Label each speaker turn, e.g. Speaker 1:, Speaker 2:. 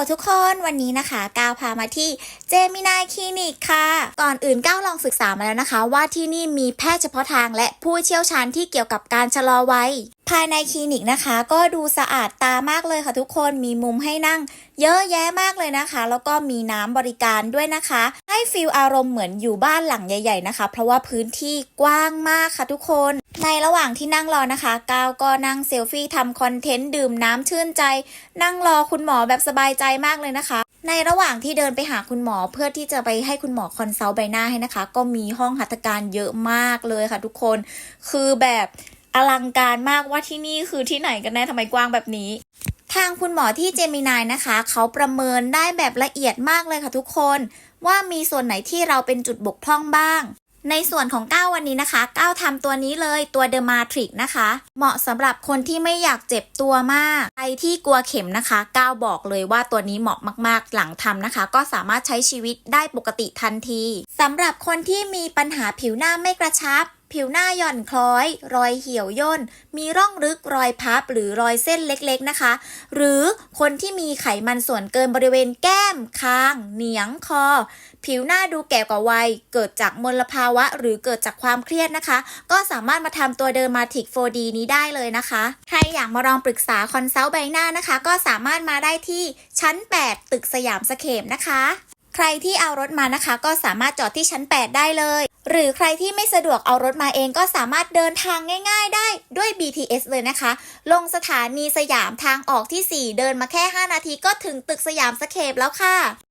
Speaker 1: ลทุกคนวันนี้นะคะก้าวพามาที่เจมินายคลินิกค่ะ ก่อนอื่นก้าวลองศึกษามาแล้วนะคะ ว่าที่นี่มีแพทย์เฉพาะทางและผู้เชี่ยวชาญที่เกี่ยวกับการชะลอวัย ภายในคลินิกนะคะ ก็ดูสะอาดตามากเลยค่ะทุกคนมีมุมให้นั่ง เยอะแยะมากเลยนะคะ แล้วก็มีน้ำบริการด้วยนะคะ ให้ฟีลอารมณ์เหมือนอยู่บ้านหลังใหญ่ ๆนะคะ เพราะว่าพื้นที่กว้างมากค่ะทุกคน ในระหว่างที่นั่งรอนะคะก้าวก็นั่งเซลฟี่ทำคอนเทนต์ดื่มน้ำชื่นใจ นั่งรอคุณหมอแบบสบายใจมากเลยนะคะในระหว่างที่เดินไปหาคุณหมอเพื่อที่จะไปให้คุณหมอคอนซัลท์ใบหน้าให้นะคะ ก็มีห้องหัตถการเยอะมากเลยค่ะทุกคน คือแบบ อลังการมากว่าที่นี่คือที่ไหนกันแน่ทำไมกว้างแบบนี้ ทางคุณหมอที่เจมินายนะคะ เขาประเมินได้แบบละเอียดมากเลยค่ะทุกคน ว่ามีส่วนไหนที่เราเป็นจุดบกพร่องบ้างในส่วนของก้าววันนี้นะคะก้าวทำตัวนี้เลยตัวเดอ m มาทริกนะคะ เหมาะสำหรับคนที่ไม่อยากเจ็บตัวมาก ใครที่กลัวเข็มนะคะก้าวบอกเลยว่าตัวนี้เหมาะมาก ๆ หลังทำนะคะ ก็สามารถใช้ชีวิตได้ปกติทันทีสำหรับคนที่มีปัญหาผิวหน้าไม่กระชับ ผิวหน้าหย่อนคล้อย รอยเหี่ยวย่น มีร่องลึกรอยพับหรือรอยเส้นเล็กๆนะคะ หรือคนที่มีไขมันส่วนเกินบริเวณแก้ม คาง เหนียง คอ ผิวหน้าดูแก่กว่าวัย เกิดจากมลภาวะ หรือเกิดจากความเครียดนะคะ ก็สามารถมาทำตัวเดอร์มาติก 4D นี้ได้เลยนะคะ ใครอยากมาลองปรึกษาคอนซัลท์ใบหน้านะคะ ก็สามารถมาได้ที่ชั้น 8 ตึกสยามสเคปนะคะ ใครที่เอารถมานะคะ ก็สามารถจอดที่ชั้น 8 ได้เลย หรือใครที่ไม่สะดวกเอารถมาเองก็สามารถเดินทางง่าย ๆ ได้ด้วย BTS เลยนะคะ ลงสถานีสยามทางออกที่ 4 เดินมาแค่ 5 นาทีก็ถึงตึกสยามสเคปแล้วค่ะ